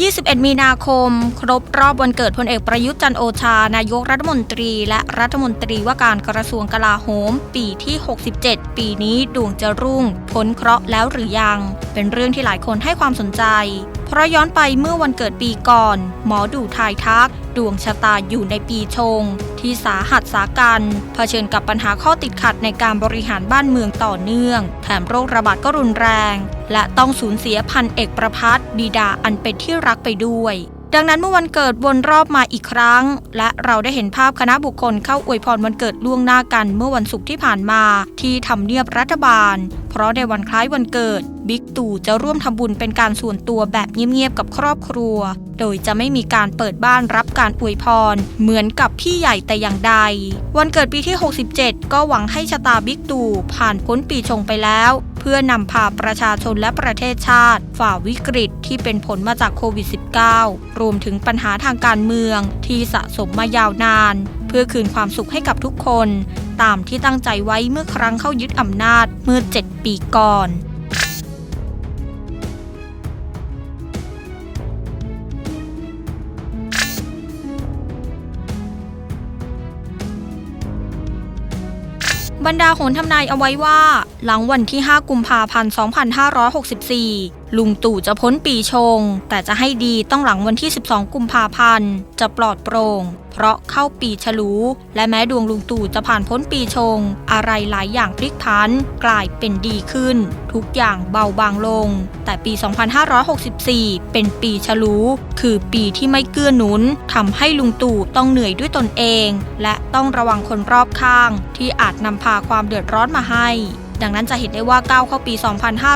21 มีนาคม ครบรอบวันเกิดพลเอกประยุทธ์จันโอชา นายกรัฐมนตรี และรัฐมนตรีว่าการกระทรวงกลาโหม ปีที่ 67 ปีนี้ดวงจะรุ่ง พ้นเคราะห์แล้วหรือยัง เป็นเรื่องที่หลายคนให้ความสนใจ เพราะย้อนไปเมื่อวันเกิดปีก่อน หมอดูทายทัก ดวงชะตาอยู่ในปีชง ที่สาหัสสากันเผชิญกับปัญหาข้อติดขัดในการบริหารบ้านเมืองต่อเนื่อง แถมโรคระบาดก็รุนแรง และต้องสูญเสียพันเอกประพัฒบิดาอันเป็นที่รักไปด้วยดังนั้นเมื่อวันเกิดวนรอบมาอีกครั้ง และเราได้เห็นภาพคณะบุคคลเข้าอวยพรวันเกิดล่วงหน้ากันเมื่อวันศุกร์ที่ผ่านมาที่ทำเนียบรัฐบาล เพราะในวันคล้ายวันเกิด บิ๊กตู่จะร่วมทำบุญเป็นการส่วนตัวแบบเงียบๆกับครอบครัว โดยจะไม่มีการเปิดบ้านรับการอวยพร เหมือนกับพี่ใหญ่แต่อย่างใด วันเกิดปีที่ 67 ก็หวังให้ชะตาบิ๊กตู่ผ่านพ้นปีชงไปแล้ว เพื่อนำพาประชาชนและประเทศชาติ ฝ่าวิกฤตที่เป็นผลมาจากโควิด -19 รวมถึงปัญหาทางการเมืองที่สะสมมายาวนาน เพื่อคืนความสุขให้กับทุกคน ตามที่ตั้งใจไว้เมื่อครั้งเข้ายึดอำนาจเมื่อ 7 ปีก่อน บรรดาโหนทำนายเอาไว้ว่า หลังวันที่ 5 กุมภาพันธ์ 2564 ลุงตู่จะพ้นปีชง แต่จะให้ดีต้องหลังวันที่ 12 กุมภาพันธ์ จะปลอดโปร่ง เพราะเข้าปีฉลู และแม้ดวงลุงตู่จะผ่านพ้นปีชง อะไรหลายอย่างพลิกพันกลายเป็นดีขึ้น ทุกอย่างเบาบางลง แต่ปี 2564 เป็นปีฉลู คือปีที่ไม่เกื้อหนุนทำให้ลุงตู่ต้องเหนื่อยด้วยตนเอง และต้องระวังคนรอบข้าง ที่อาจนำพาความเดือดร้อนมาให้ ดังนั้นจะเห็นได้ว่าก้าวเข้าปี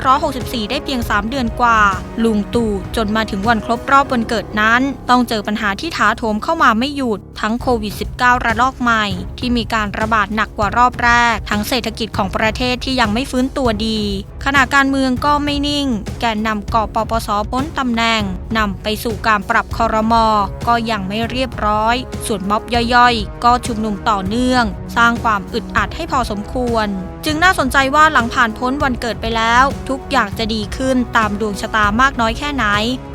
2564 ได้เพียง 3 เดือนกว่า ลุงตู่จนมาถึงวันครบรอบวันเกิดนั้น ต้องเจอปัญหาที่ถาโถมเข้ามาไม่หยุด ทั้งโควิด -19 ระลอกใหม่ ที่มีการระบาดหนักกว่ารอบแรก ทั้งเศรษฐกิจของประเทศที่ยังไม่ฟื้นตัวดี ขณะการเมืองก็ไม่นิ่ง แกนนำกปปสพ้นตำแหน่งนำไปสู่การปรับคอรมอก็ยังไม่เรียบร้อย ส่วนม็อบย่อยๆ ก็ชุมนุมต่อเนื่อง สร้างความอึดอัดให้พอสมควร จึงน่าสนใจว่าหลังผ่านพ้นวันเกิดไปแล้ว ทุกอย่างจะดีขึ้นตามดวงชะตามากน้อยแค่ไหน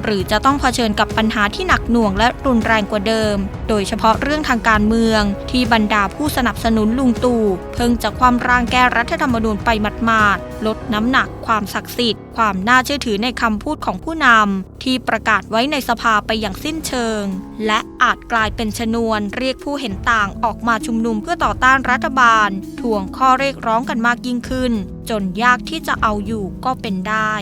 หรือจะต้องเผชิญกับปัญหาที่หนักหน่วงและรุนแรงกว่าเดิม โดยเฉพาะเรื่องทางการเมือง ที่บรรดาผู้สนับสนุนลุงตู่เพิ่งจะความร่างแก้รัฐธรรมนูญไปหมาดๆลดน้ำหนักความศักดิ์สิทธิ์ ความน่าเชื่อถือในคำพูดของผู้นำที่ประกาศไว้ในสภาไปอย่างสิ้นเชิง และอาจกลายเป็นชนวนเรียกผู้เห็นต่างออกมาชุมนุมเพื่อต่อต้านรัฐบาลทวงข้อเรียกร้องกันมากยิ่งขึ้น จนยากที่จะเอาอยู่ก็เป็นได้